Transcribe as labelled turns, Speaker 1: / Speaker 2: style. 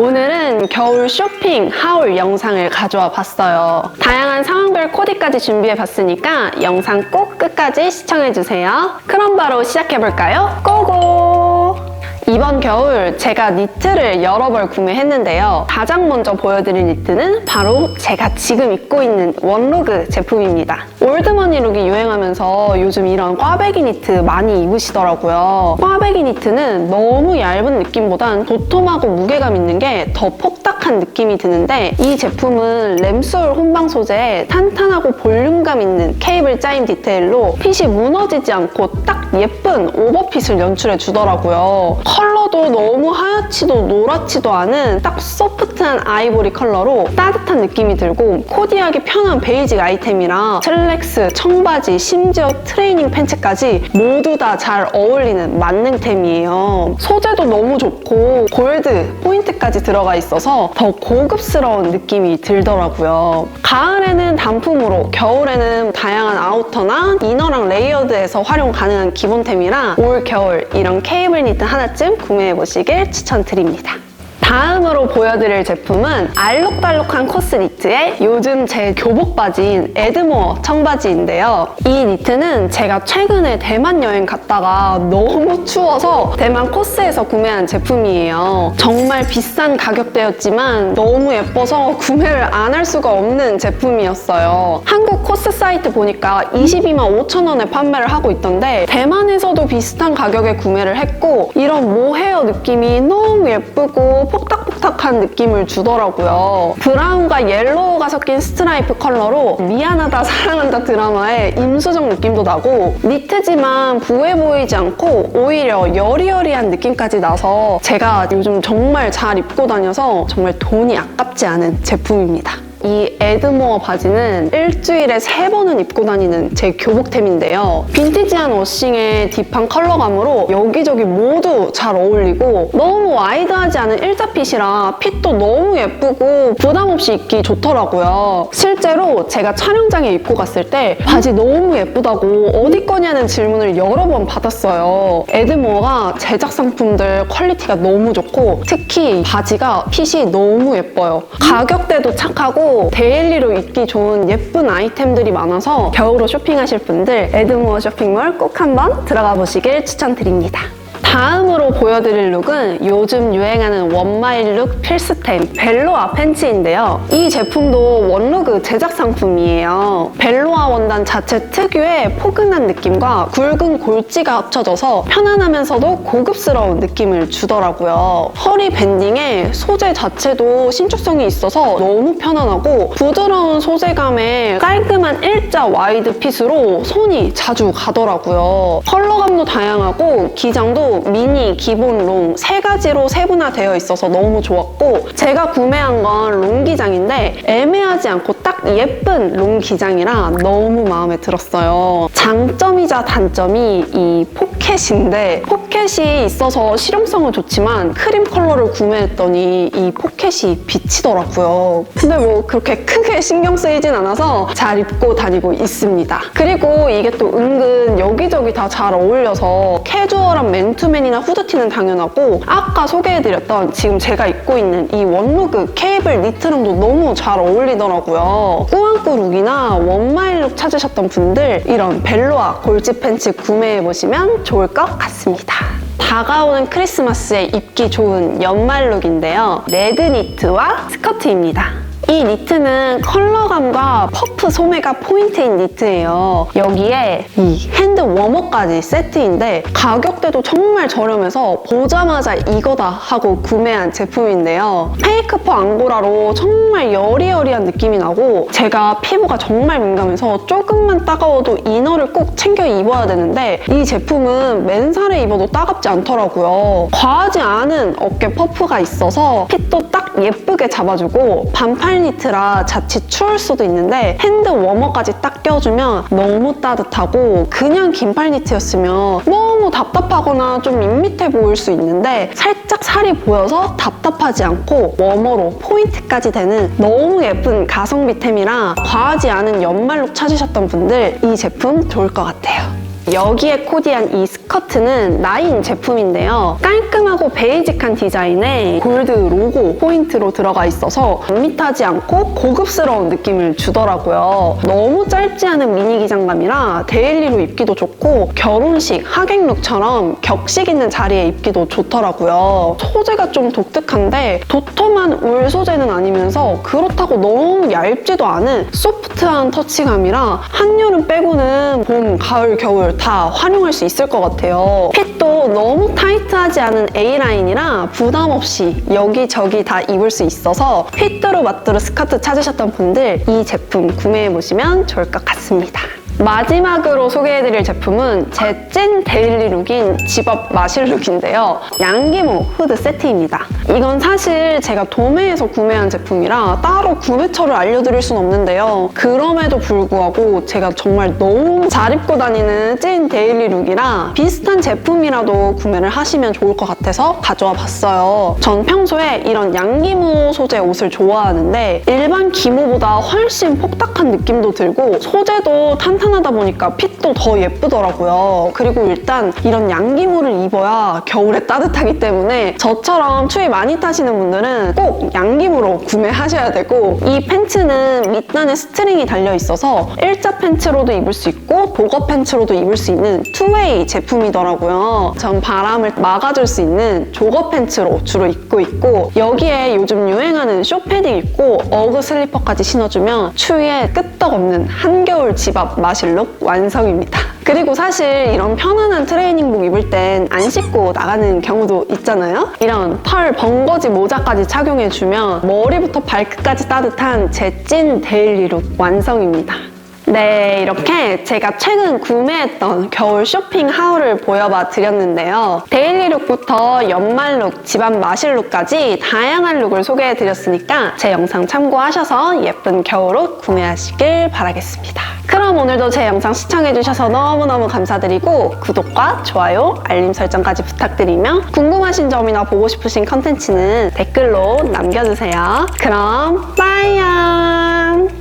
Speaker 1: 오늘은 겨울 쇼핑 하울 영상을 가져와 봤어요. 다양한 상황별 코디까지 준비해 봤으니까 영상 꼭 끝까지 시청해 주세요. 그럼 바로 시작해 볼까요? 고고! 이번 겨울 제가 니트를 여러 벌 구매했는데요. 가장 먼저 보여드릴 니트는 바로 제가 지금 입고 있는 원로그 제품입니다. 올드머니 룩이 유행하면서 요즘 이런 꽈배기 니트 많이 입으시더라고요. 꽈배기 니트는 너무 얇은 느낌보단 도톰하고 무게감 있는 게 더 폭닥 한 느낌이 드는데 이 제품은 램솔 혼방 소재에 탄탄하고 볼륨감 있는 케이블 짜임 디테일로 핏이 무너지지 않고 딱 예쁜 오버핏을 연출해 주더라고요. 컬러 도 너무 하얗지도 노랗지도 않은 딱 소프트한 아이보리 컬러로 따뜻한 느낌이 들고 코디하기 편한 베이직 아이템이랑 슬랙스, 청바지, 심지어 트레이닝 팬츠까지 모두 다 잘 어울리는 만능템이에요. 소재도 너무 좋고 골드, 포인트까지 들어가 있어서 더 고급스러운 느낌이 들더라고요. 가을에는 단품으로, 겨울에는 다양한 아우터나 이너랑 레이어드에서 활용 가능한 기본템이라 올 겨울 이런 케이블 니트 하나쯤 구매 해 보시길 추천드립니다. 다음으로 보여드릴 제품은 알록달록한 코스 니트의 요즘 제 교복 바지인 에드모어 청바지인데요. 이 니트는 제가 최근에 대만 여행 갔다가 너무 추워서 대만 코스에서 구매한 제품이에요. 정말 비싼 가격대였지만 너무 예뻐서 구매를 안 할 수가 없는 제품이었어요. 한국 코스 사이트 보니까 22만 5천 원에 판매를 하고 있던데 대만에서도 비슷한 가격에 구매를 했고 이런 모헤어 느낌이 너무 예쁘고 폭닥폭닥한 느낌을 주더라고요. 브라운과 옐로우가 섞인 스트라이프 컬러로 미안하다 사랑한다 드라마의 임수정 느낌도 나고 니트지만 부해 보이지 않고 오히려 여리여리한 느낌까지 나서 제가 요즘 정말 잘 입고 다녀서 정말 돈이 아깝지 않은 제품입니다. 이 에드모어 바지는 일주일에 세 번은 입고 다니는 제 교복템인데요. 빈티지한 워싱의 딥한 컬러감으로 여기저기 모두 잘 어울리고 너무 와이드하지 않은 일자핏이라 핏도 너무 예쁘고 부담 없이 입기 좋더라고요. 실제로 제가 촬영장에 입고 갔을 때 바지 너무 예쁘다고 어디 거냐는 질문을 여러 번 받았어요. 에드모어가 제작 상품들 퀄리티가 너무 좋고 특히 바지가 핏이 너무 예뻐요. 가격대도 착하고 데일리로 입기 좋은 예쁜 아이템들이 많아서 겨울로 쇼핑하실 분들 에드모어 쇼핑몰 꼭 한번 들어가 보시길 추천드립니다. 다음으로 보여드릴 룩은 요즘 유행하는 원마일 룩 필수템 벨로아 팬츠인데요. 이 제품도 원로그 제작 상품이에요. 벨로아 원단 자체 특유의 포근한 느낌과 굵은 골지가 합쳐져서 편안하면서도 고급스러운 느낌을 주더라고요. 허리 밴딩에 소재 자체도 신축성이 있어서 너무 편안하고 부드러운 소재감에 깔끔한 일자 와이드 핏으로 손이 자주 가더라고요. 컬러감도 다양하고 기장도 미니, 기본, 롱 세 가지로 세분화되어 있어서 너무 좋았고 제가 구매한 건 롱 기장인데 애매하지 않고 딱 예쁜 롱 기장이라 너무 마음에 들었어요. 장점이자 단점이 이 포켓인데 포켓이 있어서 실용성은 좋지만 크림 컬러를 구매했더니 이 포켓이 비치더라고요. 근데 뭐 그렇게 크게 신경 쓰이진 않아서 잘 입고 다니고 있습니다. 그리고 이게 또 은근 여기저기 다 잘 어울려서 캐주얼한 맨투맨이나 후드티는 당연하고 아까 소개해드렸던 지금 제가 입고 있는 이 원로그 케이블 니트랑도 너무 잘 어울리더라고요. 꾸안꾸 룩이나 원마일 룩 찾으셨던 분들 이런 벨로아 골지 팬츠 구매해보시면 좋을 것 같습니다. 다가오는 크리스마스에 입기 좋은 연말 룩인데요. 레드 니트와 스커트입니다. 이 니트는 컬러감과 퍼프 소매가 포인트인 니트예요. 여기에 이 핸드 워머까지 세트인데 가격대도 정말 저렴해서 보자마자 이거다 하고 구매한 제품인데요. 페이크퍼 앙고라로 정말 여리여리한 느낌이 나고 제가 피부가 정말 민감해서 조금만 따가워도 이너를 꼭 챙겨 입어야 되는데 이 제품은 맨살에 입어도 따갑지 않더라고요. 과하지 않은 어깨 퍼프가 있어서 핏도 딱 예쁘게 잡아주고 반팔 니트라 자칫 추울 수도 있는데 핸드 워머까지 딱 껴주면 너무 따뜻하고 그냥 긴팔 니트였으면 너무 답답하거나 좀 밋밋해 보일 수 있는데 살짝 살이 보여서 답답하지 않고 워머로 포인트까지 되는 너무 예쁜 가성비템이라 과하지 않은 연말룩 찾으셨던 분들 이 제품 좋을 것 같아요. 여기에 코디한 이 스커트 는 라인 제품인데요. 깔끔하고 베이직한 디자인에 골드 로고 포인트로 들어가 있어서 밋밋하지 않고 고급스러운 느낌을 주더라고요. 너무 짧지 않은 미니 기장감이라 데일리로 입기도 좋고 결혼식, 하객룩처럼 격식 있는 자리에 입기도 좋더라고요. 소재가 좀 독특한데 도톰한 울 소재는 아니면서 그렇다고 너무 얇지도 않은 소프트한 터치감이라 한여름 빼고는 봄, 가을, 겨울 다 활용할 수 있을 것 같아요. 핏도 너무 타이트하지 않은 A라인이라 부담 없이 여기저기 다 입을 수 있어서 핏도로 맞도록 스커트 찾으셨던 분들 이 제품 구매해보시면 좋을 것 같습니다. 마지막으로 소개해드릴 제품은 제 찐 데일리 룩인 집업 마실 룩인데요. 양기모 후드 세트입니다. 이건 사실 제가 도매에서 구매한 제품이라 따로 구매처를 알려드릴 순 없는데요. 그럼에도 불구하고 제가 정말 너무 잘 입고 다니는 찐 데일리 룩이라 비슷한 제품이라도 구매를 하시면 좋을 것 같아서 가져와 봤어요. 전 평소에 이런 양기모 소재 옷을 좋아하는데 일반 기모보다 훨씬 폭닥한 느낌도 들고 소재도 탄탄 하다 보니까 핏도 더 예쁘더라고요. 그리고 일단 이런 양기모를 입어야 겨울에 따뜻하기 때문에 저처럼 추위 많이 타시는 분들은 꼭 양기모로 구매하셔야 되고 이 팬츠는 밑단에 스트링이 달려 있어서 일자 팬츠로도 입을 수 있고 보거 팬츠로도 입을 수 있는 투웨이 제품이더라고요. 전 바람을 막아줄 수 있는 조거 팬츠로 주로 입고 있고 여기에 요즘 유행하는 쇼패딩 입고 어그 슬리퍼까지 신어주면 추위에 끄떡없는 한겨울 집앞 마 실룩 완성입니다. 그리고 사실 이런 편안한 트레이닝복 입을 땐 안 씻고 나가는 경우도 있잖아요. 이런 털 번거지 모자까지 착용해주면 머리부터 발끝까지 따뜻한 제 찐 데일리룩 완성입니다. 네, 이렇게 제가 최근 구매했던 겨울 쇼핑 하울을 보여봐 드렸는데요. 데일리 룩부터 연말 룩, 집안 마실 룩까지 다양한 룩을 소개해 드렸으니까 제 영상 참고하셔서 예쁜 겨울 옷 구매하시길 바라겠습니다. 그럼 오늘도 제 영상 시청해주셔서 너무너무 감사드리고 구독과 좋아요, 알림 설정까지 부탁드리며 궁금하신 점이나 보고 싶으신 컨텐츠는 댓글로 남겨주세요. 그럼 빠이요!